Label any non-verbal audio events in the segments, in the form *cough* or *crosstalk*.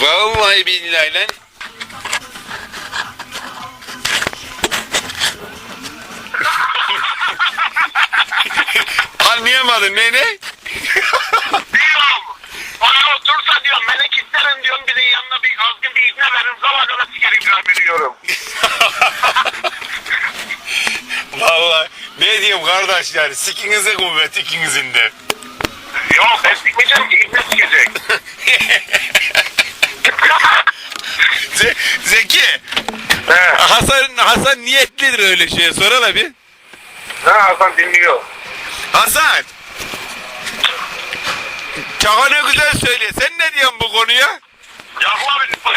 Vallahi billahi lan. *laughs* Anlayamadın ne ne? Diyorum. Bana otursa diyorum melek isterim diyorum bir de yanına bir azgın bir izne verin zaman ona siker ikram ediyorum. *laughs* Vallahi ne diyeyim kardeş yani sikinize kuvvet ikinizin de. Yok ben sikmeyeceğim ki izne sikecek. *laughs* Ze- Zeki. He. Hasan Hasan niyetlidir öyle şeye sorala bir. Ne Hasan dinliyor. Hasan. Çaka ne güzel söyle. Sen ne diyorsun bu konuya? Yakup abi.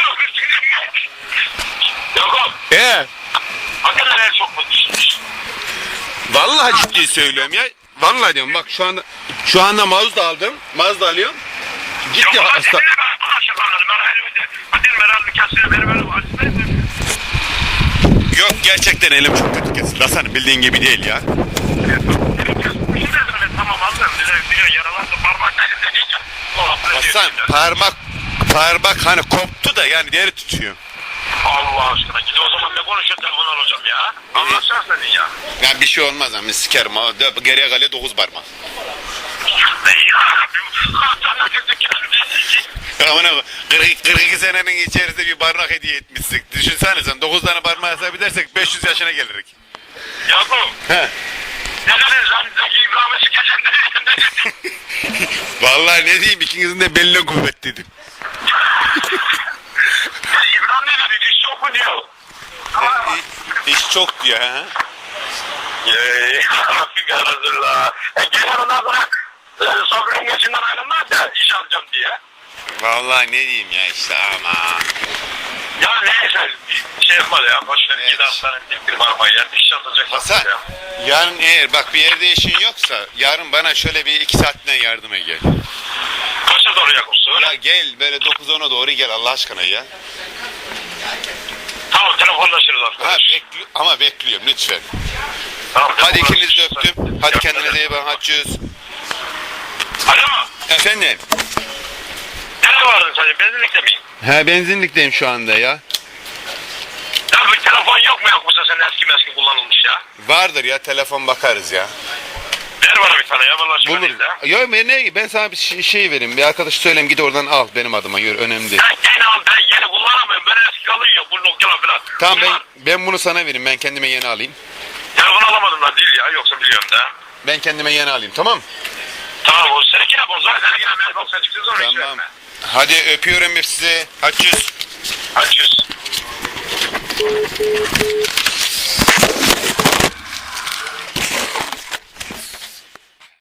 Yakup. He. Hakikaten el çok mu düşmüş? Vallahi ciddi söylüyorum ya. Vallahi diyorum bak şu anda şu anda Mazda aldım. Mazda alıyorum. Ciddi hasta. aşık anladım. Ben elimde. Hadi Meral Mükesser'e benim öyle acımayın. Yok gerçekten elim çok kötü kesildi. Hasan bildiğin gibi değil ya. Tamam yaralandı parmak. Hasan parmak parmak hani koptu da yani deri tutuyor. Allah aşkına gidi o zaman ne konuşuyor telefon alacağım ya. Anlatsana senin ya. Ya bir şey olmaz ama sikerim. ha. De- Geriye kalıyor 9 parmak. Ne ya? Sana. Amına koy- 42, 42 senenin içerisinde bir barnak hediye etmişsin. Düşünsene sen 9 tane parmağı hesap edersek 500 yaşına gelirik. Yakup. He. Ne dedin sen? Zeki İbrahim'e sikeceğim dedin. *laughs* Vallahi ne diyeyim ikinizin de beline kuvvet dedim. İbrahim ne dedi? Diş çok mu diyor? İş çok diyor ha. Hazırla. E gelen ondan sonra e, Sabri'nin geçinden ayrılmaz da iş alacağım diye. Vallahi ne diyeyim ya işte ama. Ya neyse şey yapmadı ya. Boş ver. Evet. Gidi hastaneye bir parmağı yer. İş alacak. Hasan ya. yarın eğer bak bir yerde işin yoksa yarın bana şöyle bir iki saatliğine yardıma gel. Kaça doğru Yakup'su? Ya gel böyle 9-10'a doğru gel Allah aşkına ya. Tamam telefonlaşırız Ha, arkadaş. bekli ama bekliyorum lütfen. Tamam, Hadi de öptüm. Hadi kendine de iyi bakın. Hadi çöz. Alo. Efendim. Vardın sen? Benzinlikte miyim? Ha benzinlikteyim şu anda ya. Ya bir telefon yok mu yok mu senin eski meski kullanılmış ya? Vardır ya telefon bakarız ya. Ver bana bir tane ya vallahi Bulur. ben ne ben sana bir şey, şey vereyim. Bir arkadaş söyleyeyim git oradan al benim adıma. Yürü önemli değil. Ben yeni al ben yeni kullanamıyorum. Ben eski kalıyor bu Nokia falan. Tamam ben Bunlar- ben bunu sana vereyim. Ben kendime yeni alayım. Telefon alamadım lan değil ya yoksa biliyorum da. Ben kendime yeni alayım tamam? Tamam o seninki yap o zaman seninki yap. Ben sen çıksın sonra hiç Tamam. verme. Hadi öpüyorum hep sizi. Hadi çöz. Açıyoruz.